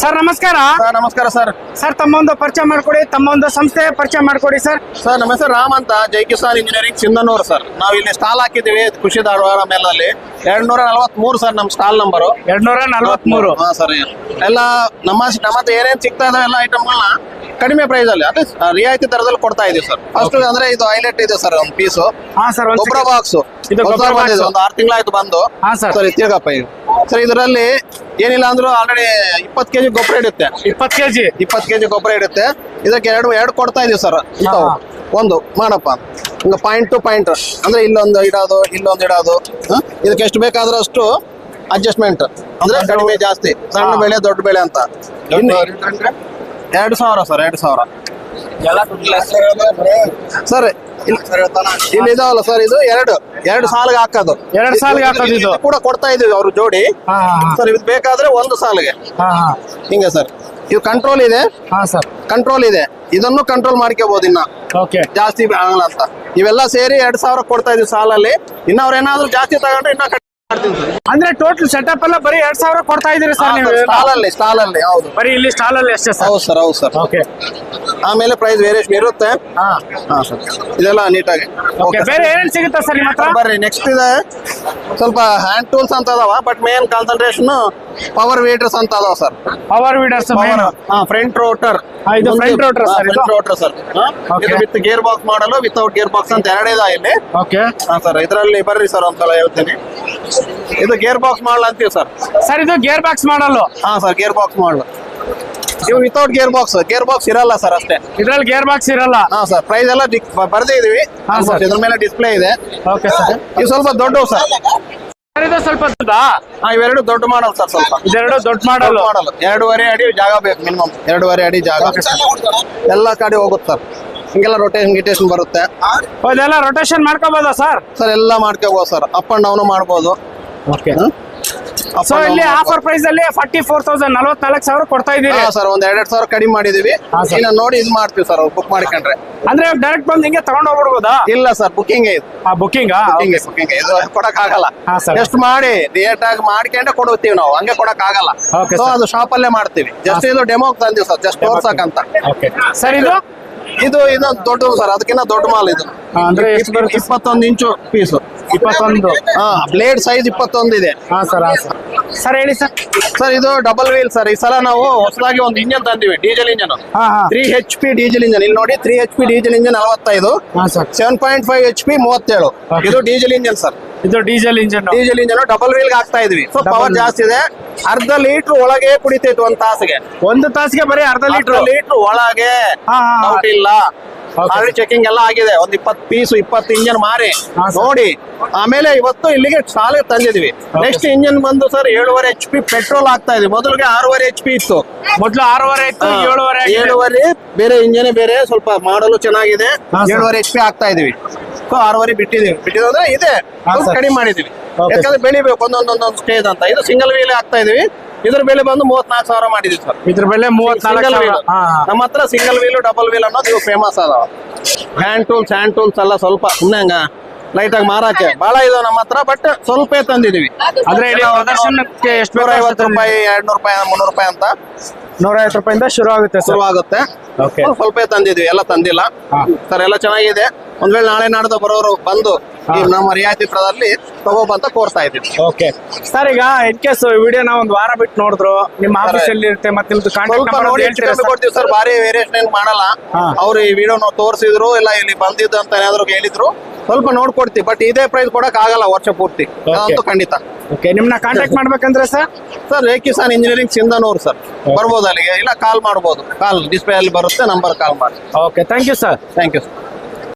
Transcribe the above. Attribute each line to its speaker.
Speaker 1: Sir ನಮಸ್ಕಾರ.
Speaker 2: Sir ನಮಸ್ಕಾರ sir.
Speaker 1: Sir ತಮ್ಮ ಒಂದು ಪರಿಚಯ ಮಾಡ್ಕೊಡಿ ತಮ್ಮ ಒಂದು ಸಂಸ್ಥೆ ಪರಿಚಯ ಮಾಡ್ಕೊಡಿ ಸರ್.
Speaker 2: ಸರ್ ನಮ್ಮ ಹೆಸರು ರಾಮ್ ಅಂತ ಜೈ ಕಿಸಾನ್ ಇಂಜಿನಿಯರಿಂಗ್ ಸಿಂಧನೂರು ಸರ್. ನಾವು ಇಲ್ಲಿ ಸ್ಟಾಲ್ ಹಾಕಿದ್ದೀವಿ ಖುಷಿ ಧಾರವಾಡ ಮೇಲಲ್ಲಿ. ಎರಡ್ ನೂರ ನಲವತ್ಮೂರು ಸರ್ ನಮ್ಮ ಸ್ಟಾಲ್ ನಂಬರು
Speaker 1: ಎರಡ್ನೂರ ನಲ್ವತ್ಮೂರು.
Speaker 2: ಹಾಂ ಸರ್ ಎಲ್ಲ ನಮ್ಮ ನಮ್ಮ ಹತ್ರ ಏನೇನ್ ಸಿಗ್ತಾ ಇದಾವೆ ಎಲ್ಲ ಐಟಮ್ಗಳನ್ನ ಕಡಿಮೆ ಪ್ರೈಸ್ ಅಲ್ಲಿ ಅದೇ ರಿಯಾಯಿತಿ ದರದಲ್ಲಿ ಕೊಡ್ತಾ ಇದೀವಿ ಸರ್. ಫಸ್ಟ್ ಅಂದ್ರೆ ಇದು ಹೈಲೈಟ್ ಇದೆ ಸರ್ ಒಂದು ಪೀಸು
Speaker 1: ಹಾ ಸರ್
Speaker 2: ಗೊಬ್ಬರ ಬಾಕ್ಸ್
Speaker 1: ಇದು ಗೊಬ್ಬರ.
Speaker 2: ಒಂದು ಆರು ತಿಂಗಳಾಯ್ತು ಬಂದು.
Speaker 1: ಹಾ ಸರ್
Speaker 2: ಸರಿ ತಿರ್ಗಪ್ಪ ಇದು. ಸರ್ ಇದರಲ್ಲಿ ಏನಿಲ್ಲ ಅಂದ್ರೂ ಆಲ್ರೆಡಿ ಇಪ್ಪತ್ತು ಕೆಜಿ ಗೊಬ್ಬರ ಇಡುತ್ತೆ.
Speaker 1: ಇಪ್ಪತ್ತು ಕೆಜಿ.
Speaker 2: ಇಪ್ಪತ್ತು ಕೆಜಿ ಗೊಬ್ಬರ ಇಡುತ್ತೆ. ಇದಕ್ಕೆ ಎರಡು ಎರಡು ಕೊಡ್ತಾ ಇದೀವಿ ಸರ್ ಇಂಥವು ಒಂದು ಮಾಡಪ್ಪ. ಒಂದು ಪಾಯಿಂಟ್ ಟು ಪಾಯಿಂಟ್ ಅಂದ್ರೆ ಇಲ್ಲೊಂದು ಇಡೋದು ಇಲ್ಲೊಂದು ಇಡೋದು. ಹ? ಇದಕ್ಕೆ ಎಷ್ಟು ಬೇಕಾದ್ರೂ ಅಷ್ಟು ಅಡ್ಜಸ್ಟ್ಮೆಂಟ್ ಅಂದ್ರೆ ಕಡಿಮೆ ಜಾಸ್ತಿ. ಸಣ್ಣ ಬೆಳೆ ದೊಡ್ಡ ಬೆಳೆ ಅಂತ. ಇನ್ನು ಎರಡು ಸಾವಿರ ಸರ್ ಎರಡು ಸಾವಿರ. ಸರ್. ಇಲ್ಲಿ ಇದಾವಲ್ಲ ಸರ್ ಇದು? ಎರಡು. ಎರಡು ಸಾಲಿಗೆ ಹಾಕೋದು.
Speaker 1: ಎರಡು ಸಾಲಿಗೆ ಹಾಕೋದು ಇದು.
Speaker 2: ಕೂಡ ಕೊಡ್ತಾ ಇದೀವಿ ಅವ್ರ ಜೋಡಿ.
Speaker 1: ಹಾ
Speaker 2: ಸರ್ ಇದು ಬೇಕಾದ್ರೆ ಒಂದು ಸಾಲಿಗೆ.
Speaker 1: ಹಾ ಹಾ.
Speaker 2: ಹಿಂಗೆ ಸರ್ ಇದು ಕಂಟ್ರೋಲ್ ಇದೆ?
Speaker 1: ಹಾ ಸರ್
Speaker 2: ಕಂಟ್ರೋಲ್ ಇದೆ. ಇದನ್ನು ಕಂಟ್ರೋಲ್ ಮಾಡ್ಕೋಬಹುದು ಇನ್ನ.
Speaker 1: ಓಕೆ
Speaker 2: ಜಾಸ್ತಿ ಆಗಲ್ಲ ಅಂತ. ಇವೆಲ್ಲ ಸೇರಿ ಎರಡ್ ಸಾವಿರ ಕೊಡ್ತಾ ಇದೀವಿ ಸಾಲಲ್ಲಿ. ಇನ್ನ ಅವ್ರ ಏನಾದ್ರು ಜಾಸ್ತಿ ತಗೊಂಡ್ರೆ ಇನ್ನ
Speaker 1: ಅಂದ್ರೆ ಟೋಟಲ್ ಸೆಟಪ್ ಎಲ್ಲ ಬರೀ ಎರಡ್ ಸಾವಿರ ಕೊಡ್ತಾ ಇದೀರಿ ಸರ್ ನೀವು
Speaker 2: ಸ್ಟಾಲ್ ಅಲ್ಲಿ ಸ್ಟಾಲ್ ಅಲ್ಲಿ ಹೌದು.
Speaker 1: ಬರೀ ಇಲ್ಲಿ ಸ್ಟಾಲ್ ಅಲ್ಲಿ ಅಷ್ಟೇ ಸರ್
Speaker 2: ಹೌದು ಸರ್ ಹೌದು ಸರ್
Speaker 1: ಓಕೆ
Speaker 2: ಆಮೇಲೆ ಪ್ರೈಸ್ ವೇರಿಯೇಷನ್ ಇರುತ್ತೆ.
Speaker 1: ಹಾ.
Speaker 2: ಹಾ ಸರ್ ಇದೆಲ್ಲ ನೀಟಾಗಿ
Speaker 1: ಓಕೆ ಬೇರೆ ಏನೇನು ಸಿಗುತ್ತೆ ಸರ್ ನಿಮ್ಮ ಹತ್ರ?
Speaker 2: ಬರ್ರಿ ನೆಕ್ಸ್ಟ್ ಇದೆ. ಸ್ವಲ್ಪ ಹ್ಯಾಂಡ್ ಟೂಲ್ಸ್ ಅಂತ ಅದಾವ but main concentration power weeders ಅಂತ ಅದಾವ ಸರ್
Speaker 1: ಪವರ್ ವೀಡರ್ಸ್
Speaker 2: ಹಾ ಫ್ರಂಟ್ ರೋಟರ್
Speaker 1: ಇದು rotor rotor sir
Speaker 2: front rotor sir. ಇದು with gear box model without gear box ಅಂತ ಎರಡೇ ಇದೆ ಇಲ್ಲಿ?
Speaker 1: ಓಕೆ
Speaker 2: ಹಾ ಸರ್ ಇದರಲ್ಲಿ ಬರ್ರಿ ಸರ್ ಒಂದ್ಸಲ ಹೇಳ್ತೀನಿ. ಇದು ಗೇರ್ ಬಾಕ್ಸ್ ಮಾಡಲ್ ಅಂತೀವಿ ಸರ್.
Speaker 1: ಸರ್ ಇದು ಗೇರ್ ಬಾಕ್ಸ್ ಮಾಡಲು
Speaker 2: ಹಾ ಸರ್ ಗೇರ್ ಬಾಕ್ಸ್ ಮಾಡಲ್ ಇವು without gear box gear box ಇರಲ್ಲ ಸರ್ ಅಷ್ಟೇ.
Speaker 1: ಇದ್ರಲ್ಲಿ ಗೇರ್ ಬಾಕ್ಸ್ ಇರಲ್ಲ?
Speaker 2: ಹಾ ಸರ್ ಪ್ರೈಸ್ ಎಲ್ಲ ಬರ್ದೇ ಇದೀವಿ.
Speaker 1: ಹಾ, ಸರ್.
Speaker 2: ಇದ್ರ ಮೇಲೆ ಡಿಸ್ಪ್ಲೇ ಇದೆ.
Speaker 1: Okay sir.
Speaker 2: ಇದು ಸ್ವಲ್ಪ ದೊಡ್ಡವು ಸರ್.
Speaker 1: ಸರ್ ಇದು ಸ್ವಲ್ಪ ದೊಡ್ಡದಾ?
Speaker 2: ಹಾ ಇವೆರಡು ದೊಡ್ಡ ಮಾಡಲ್ ಸರ್ ಸ್ವಲ್ಪ.
Speaker 1: ಇದೆರಡು ದೊಡ್ಡ ಮಾಡಲ್
Speaker 2: ಮಾಡಲ್ ಎರಡೂವರೆ ಅಡಿ ಜಾಗ ಬೇಕು ಮಿನಿಮಮ್ ಎರಡೂವರೆ ಅಡಿ ಜಾಗ. ಎಲ್ಲ ಕಡೆ ಹೋಗುತ್ತೆ ಸರ್. ಹಿಂಗೆಲ್ಲ ರೊಟೇಷನ್ ಗಿಟೇಷನ್ ಬರುತ್ತೆ.
Speaker 1: ಇದೆಲ್ಲ ರೊಟೇಷನ್ ಮಾಡ್ಕೋಬೋದಾ ಸರ್
Speaker 2: ಸರ್ ಎಲ್ಲ ಮಾಡ್ಕೋಬಹುದು ಸರ್ ಅಪ್ ಅಂಡ್ ಡೌನ್ ಮಾಡ್ಬೋದು.
Speaker 1: ಓಕೆ? ಸೊ ಇಲ್ಲಿ. ಆಫರ್ ಪ್ರೈಸ್ ಅಲ್ಲಿ ಫಾರ್ಟಿ ಫೋರ್ ತೌಸಂಡ್ ನಲ್ವತ್ನಾಲ್ಕು ಸಾವಿರ ಕೊಡ್ತಾ ಇದೀರಿ
Speaker 2: ಹಾ ಸರ್ ಒಂದ್ ಎರಡೆರಡು ಸಾವಿರ ಕಡಿಮೆ ಮಾಡಿದೀವಿ. ನೋಡಿ ಇದು ಮಾಡ್ತೀವಿ ಸರ್ ಬುಕ್ ಮಾಡ್ಕೊಂಡ್ರೆ.
Speaker 1: ಅಂದ್ರೆ ಡೈರೆಕ್ಟ್ ಬಂದು ಹಿಂಗೆ ತಗೊಂಡ್ ಹೋಗ್ಬಿಡ್ಬೋದಾ?
Speaker 2: ಇಲ್ಲ ಸರ್ ಬುಕಿಂಗ್ ಇದು.
Speaker 1: ಬುಕಿಂಗ್
Speaker 2: ಬುಕಿಂಗ್ ಇದು ಕೊಡಕ್ ಆಗಲ್ಲ ಜಸ್ಟ್ ಮಾಡಿ ರಿಯೇಟ್ ಆಗಿ ಮಾಡ್ಕೊಂಡೆ ಕೊಡುತ್ತೀವಿ ನಾವು. ಹಂಗೆ ಕೊಡಕ್ ಆಗಲ್ಲ
Speaker 1: Okay,
Speaker 2: ಸೊ ಅದು ಶಾಪ್ ಅಲ್ಲೇ ಮಾಡ್ತೀವಿ. ಜಸ್ಟ್ ಇದು ಡೆಮೋ ತಂದಿವಿ ಸರ್ ಜಸ್ಟ್ ತೋರ್ಸಕ್ಕಂತ.
Speaker 1: ಸರ್ ಇದು?
Speaker 2: ಇದು ಇದು ದೊಡ್ಡದು ಸರ್ ಅದಕ್ಕಿಂತ ದೊಡ್ಡ ಮಾಲ್ ಇದು.
Speaker 1: ಹಾ, ಅಂದ್ರೆ ಎಷ್ಟು ಬರುತ್ತೆ?
Speaker 2: ಇಪ್ಪತ್ತೊಂದು ಇಂಚು ಪೀಸು.
Speaker 1: ಇಪ್ಪತ್ತೊಂದು.
Speaker 2: ಹಾ ಬ್ಲೇಡ್ ಸೈಜ್ ಇಪ್ಪತ್ತೊಂದು ಇದೆ.
Speaker 1: ಹಾ ಸರ್ ಹಾ ಸರ್. ಸರ್ ಹೇಳಿ ಸರ್.
Speaker 2: ಸರ್ ಇದು ಡಬಲ್ ವೀಲ್ ಸರ್. ಈ ಸಲ ನಾವು ಹೊಸದಾಗಿ ಒಂದು ಇಂಜನ್ ತಂದಿವಿ ಡೀಸೆಲ್ ಇಂಜನ್.
Speaker 1: ಹಾ ಹಾ.
Speaker 2: Three H P diesel engine. ಇಲ್ಲಿ ನೋಡಿ three H P diesel engine ನಲವತ್ತೈದು
Speaker 1: ಹಾ sir.
Speaker 2: Seven point five H P ಮೂವತ್ತೇಳು.
Speaker 1: Okay.
Speaker 2: ಇದು ಡೀಸೆಲ್ ಇಂಜನ್ ಸರ್.
Speaker 1: ಇದು diesel engine.
Speaker 2: Diesel engine double wheel ಹಾಕ್ತಾ ಇದ್ವಿ. ಸೊ ಪವರ್ ಜಾಸ್ತಿ ಇದೆ. ಅರ್ಧ ಲೀಟರ್ ಒಳಗೆ ಕುಡಿತೈತು ಒಂದ್ ತಾಸಿಗೆ.
Speaker 1: ಒಂದು ತಾಸಿಗೆ ಬರೀ ಅರ್ಧ
Speaker 2: ಲೀಟರ್?
Speaker 1: ಲೀಟರ್
Speaker 2: ಒಳಗೆ. ಇಲ್ಲ. ಆಲ್ರೆಡಿ ಚೆಕಿಂಗ್ ಎಲ್ಲ ಆಗಿದೆ. ಒಂದ್ ಇಪ್ಪತ್ತು ಪೀಸ್ ಇಪ್ಪತ್ತು ಇಂಜನ್ ಮಾರಿ. ನೋಡಿ. ಆಮೇಲೆ ಇವತ್ತು ಇಲ್ಲಿಗೆ ಸಾಲಿಗೆ ತಂದಿದ್ವಿ. ನೆಕ್ಸ್ಟ್ ಇಂಜಿನ್ ಬಂದು ಸರ್ ಏಳುವರೆ ಎಚ್ ಪಿ ಪೆಟ್ರೋಲ್ ಆಗ್ತಾ ಇದೆ. ಮೊದಲಿಗೆ ಆರೂವರೆ ಎಚ್ ಪಿ ಇತ್ತು.
Speaker 1: ಮೊದ್ಲು ಆರೂವರೆ ಇತ್ತು ಏಳುವರೆ.
Speaker 2: ಏಳುವರೆ ಬೇರೆ ಇಂಜನ್ ಬೇರೆ ಸ್ವಲ್ಪ ಮಾಡಲು ಚೆನ್ನಾಗಿದೆ. ಏಳುವರೆ ಎಚ್ ಪಿ ಆಗ್ತಾ ಇದೀವಿ. ಸೊ ಆರೂವರೆ ಬಿಟ್ಟಿದೀವಿ ಬಿಟ್ಟಿದ್ದು ಅಂದ್ರೆ ಇದೆ ಕಡಿಮೆ ಮಾಡಿದೀವಿ ಯಾಕಂದ್ರೆ ಬೆಳಿಬೇಕು ಒಂದೊಂದೊಂದೊಂದು ಸ್ಟೇಜ್ ಅಂತ. ಇದು ಸಿಂಗಲ್ ವೀಲ್ ಆಗ್ತಾ ಇದೀವಿ. ಇದ್ರ ಬೆಲೆ ಬಂದು ಮೂವತ್ನಾಲ್ಕು ಸಾವಿರ ಮಾಡಿದೀವಿ ಸರ್
Speaker 1: ಇದ್ರ ಬೆಲೆ ಮೂವತ್ನಾಲ್ಕು ಸಾವಿರ.
Speaker 2: ವೀಲ್. ನಮ್ಮ ಹತ್ರ ಸಿಂಗಲ್ ವೀಲ್ ಡಬಲ್ ವೀಲ್ ಅನ್ನೋದು ಇವು ಫೇಮಸ್ ಅದಾವ. ಹ್ಯಾಂಡ್ ಟೂಲ್ಸ್ ಹ್ಯಾಂಡ್ ಟೂಲ್ಸ್ ಎಲ್ಲ ಸ್ವಲ್ಪ ಸುಮ್ಮನೆ ಹಂಗ ಲೈಟ್ ಆಗಿ ಮಾರಾಕೆ ಬಹಳ ಇದಾವ ನಮ್ಮ ಹತ್ರ ಬಟ್ ಸ್ವಲ್ಪ ತಂದಿದೀವಿ
Speaker 1: ಅಂದ್ರೆ ಪ್ರದರ್ಶನಕ್ಕೆ ಎಷ್ಟು
Speaker 2: ನೂರ ಐವತ್ತು ರೂಪಾಯಿ ಎರಡ್ ನೂರ ರೂಪಾಯಿ ಮುನ್ನೂರು ರೂಪಾಯಿ ಅಂತ.
Speaker 1: ನೂರ ಐವತ್ತು ರೂಪಾಯಿಂದ ಶುರು ಆಗುತ್ತೆ
Speaker 2: ಶುರು ಆಗುತ್ತೆ. ಸ್ವಲ್ಪ ತಂದಿದ್ವಿ ಎಲ್ಲ ತಂದಿಲ್ಲ. ಸರ್ ಎಲ್ಲ ಚೆನ್ನಾಗಿದೆ. ಒಂದ್ ವೇಳೆ ನಾಳೆ ನಾಡ್ದು ಬರೋರು ಬಂದು ಈ ನಮ್ಮ ರಿಯಾಯಿತಿ ಪ್ರದಲ್ಲಿ ತಗೋಬಂತ ಕೋರ್ತಾ ಇದ್ದೀವಿ.
Speaker 1: ಓಕೆ. ಸರ್ ಈಗ ಇನ್ ಕೇಸ್ ವಿಡಿಯೋನ ಒಂದ್ ವಾರ ಬಿಟ್ಟು ನೋಡಿದ್ರು ನಿಮ್ಮ ಆಫೀಸ್ ಎಲ್ಲಿ ಇರುತ್ತೆ ಮತ್ತೆ ನಿಮ್ದು
Speaker 2: ಸ್ವಲ್ಪ
Speaker 1: ಕಾಂಟ್ಯಾಕ್ಟ್
Speaker 2: ನೋಡಿ
Speaker 1: ನಂಬರ್
Speaker 2: ಹೆಚ್ಚು ಕಮ್ಮಿ ಕೊಡ್ತೀವಿ ಸರ್ ಭಾರಿ ವೇರಿಯೇಷನ್ ಏನು ಮಾಡಲ್ಲ. ಅವ್ರು ಈ ವಿಡಿಯೋ ನಾವು ತೋರಿಸಿದ್ರು ಇಲ್ಲ ಇಲ್ಲಿ ಬಂದಿದ್ದು ಅಂತ ಏನಾದ್ರು ಹೇಳಿದ್ರು ಸ್ವಲ್ಪ ನೋಡ್ಕೊಡ್ತೀವಿ ಬಟ್ ಇದೇ ಪ್ರೈಸ್ ಕೊಡಕ್ ಆಗಲ್ಲ ವರ್ಷ ಪೂರ್ತಿ. ಅದಂತೂ ಖಂಡಿತ.
Speaker 1: ಓಕೆ ನಿಮ್ನ ಕಾಂಟ್ಯಾಕ್ಟ್ ಮಾಡ್ಬೇಕಂದ್ರೆ ಸರ್?
Speaker 2: ಸರ್ ರೇಕಿಸಾನ್ ಇಂಜಿನಿಯರಿಂಗ್ ಸಿಂಧನೂರು ಸರ್. ಬರ್ಬೋದು ಅಲ್ಲಿಗೆ ಇಲ್ಲ ಕಾಲ್ ಮಾಡ್ಬೋದು. ಕಾಲ್ ಡಿಸ್ಪ್ಲೇ ಅಲ್ಲಿ ಬರುತ್ತೆ ನಂಬರ್ ಕಾಲ್ ಮಾಡಿ.
Speaker 1: Okay thank you sir
Speaker 2: thank you sir